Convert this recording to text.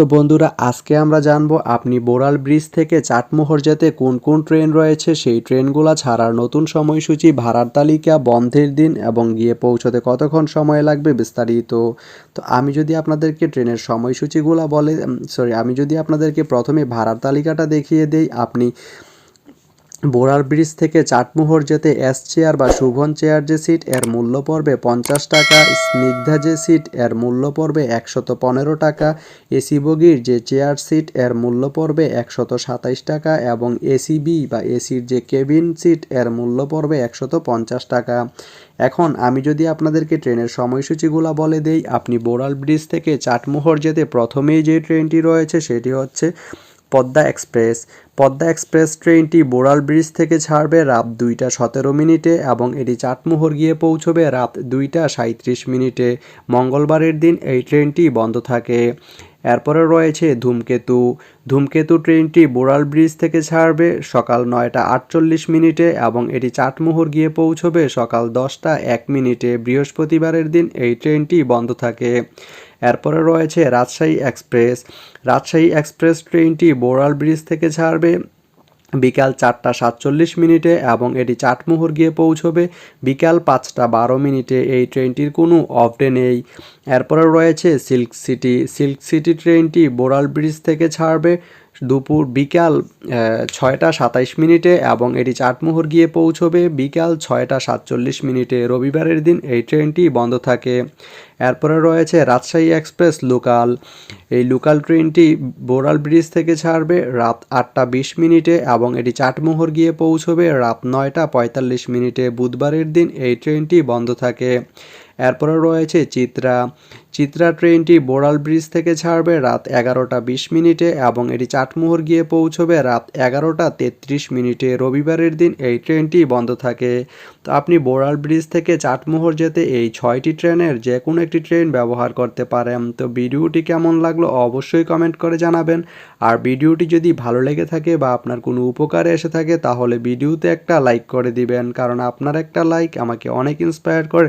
তো বন্ধুরা, আজকে আমরা জানব আপনি বোরাল ব্রিজ থেকে চাটমোহর যেতে কোন কোন ট্রেন রয়েছে, সেই ট্রেনগুলো ছাড়ার নতুন সময়সূচি, ভাড়ার তালিকা, বন্ধের দিন এবং গিয়ে পৌঁছতে কতক্ষণ সময় লাগবে বিস্তারিত। তো আমি যদি আপনাদেরকে ট্রেনের সময়সূচিগুলো বলে সরি আমি যদি আপনাদেরকে প্রথমে ভাড়ার তালিকাটা দেখিয়ে দেই, আপনি বোরাল ব্রিজ থেকে চাটমোহর যেতে এস চেয়ার বা শুভন চেয়ার যে সিট, এর মূল্য পড়বে পঞ্চাশ টাকা। স্নিগ্ধা যে সিট, এর মূল্য পড়বে একশত পনেরো টাকা। এসি বগির যে চেয়ার সিট, এর মূল্য পড়বে একশত সাতাইশ টাকা এবং এসি বি বা এসির যে কেবিন সিট, এর মূল্য পড়বে একশত পঞ্চাশ টাকা। এখন আমি যদি আপনাদেরকে ট্রেনের সময়সূচিগুলো বলে দেই, আপনি বোরাল ব্রিজ থেকে চাটমোহর যেতে প্রথমেই যে ট্রেনটি রয়েছে সেটি হচ্ছে পদ্মা এক্সপ্রেস। পদ্মা এক্সপ্রেস ট্রেনটি বোড়াল ব্রিজ থেকে ছাড়বে রাত দুইটা সতেরো মিনিটে এবং এটি চাটমোহর গিয়ে পৌঁছবে রাত দুইটা সাঁত্রিশ মিনিটে। মঙ্গলবারের দিন এই ট্রেনটি বন্ধ থাকে। এরপরে রয়েছে ধূমকেতু। ধূমকেতু ট্রেনটি বোড়াল ব্রিজ থেকে ছাড়বে সকাল নয়টা আটচল্লিশ মিনিটে এবং এটি চাটমোহর গিয়ে পৌঁছবে সকাল দশটা এক মিনিটে। বৃহস্পতিবারের দিন এই ট্রেনটি বন্ধ থাকে। এরপরে রয়েছে রাজশাহী এক্সপ্রেস। রাজশাহী এক্সপ্রেস ট্রেনটি বোরাল ব্রিজ থেকে ছাড়বে। বিকাল চারটা সাতচল্লিশ মিনিটে এবং এটি চাটমোহর গিয়ে পৌঁছবে। বিকাল পাঁচটা বারো মিনিটে এই ট্রেনটির কোনো অফ ডে নেই। এরপরে রয়েছে সিল্ক সিটি। সিল্ক সিটি ট্রেনটি বোরাল ব্রিজ থেকে ছাড়বে। দুপুর বিকাল ছয়টা সাতাইশ মিনিটে এবং এটি চাটমোহর গিয়ে পৌঁছবে বিকাল ছয়টা সাতচল্লিশ মিনিটে। রবিবারের দিন এই ট্রেনটি বন্ধ থাকে। এরপরে রয়েছে রাজশাহী এক্সপ্রেস লোকাল। এই লোকাল ট্রেনটি বোরাল ব্রিজ থেকে ছাড়বে রাত আটটা বিশ মিনিটে এবং এটি চাটমোহর গিয়ে পৌঁছবে রাত নয়টা পঁয়তাল্লিশ মিনিটে। বুধবারের দিন এই ট্রেনটি বন্ধ থাকে। এরপরে রয়েছে চিত্রা। চিত্রা ট্রেনটি বোড়াল ব্রিজ থেকে ছাড়বে রাত এগারোটা বিশ মিনিটে এবং এটি চাটমোহর গিয়ে পৌঁছবে রাত এগারোটা তেত্রিশ মিনিটে রবিবারের দিন এই ট্রেনটি বন্ধ থাকে। তো আপনি বোড়াল ব্রিজ থেকে চাটমোহর যেতে এই ছয়টি ট্রেনের যে কোনো একটি ট্রেন ব্যবহার করতে পারেন। তো ভিডিওটি কেমন লাগল অবশ্যই কমেন্ট করে জানাবেন। আর ভিডিওটি যদি ভালো লেগে থাকে বা আপনার কোনো উপকারে এসে থাকে, তাহলে ভিডিওতে একটা লাইক করে দিবেন। কারণ আপনার একটা লাইক আমাকে অনেক ইন্সপায়ার করে।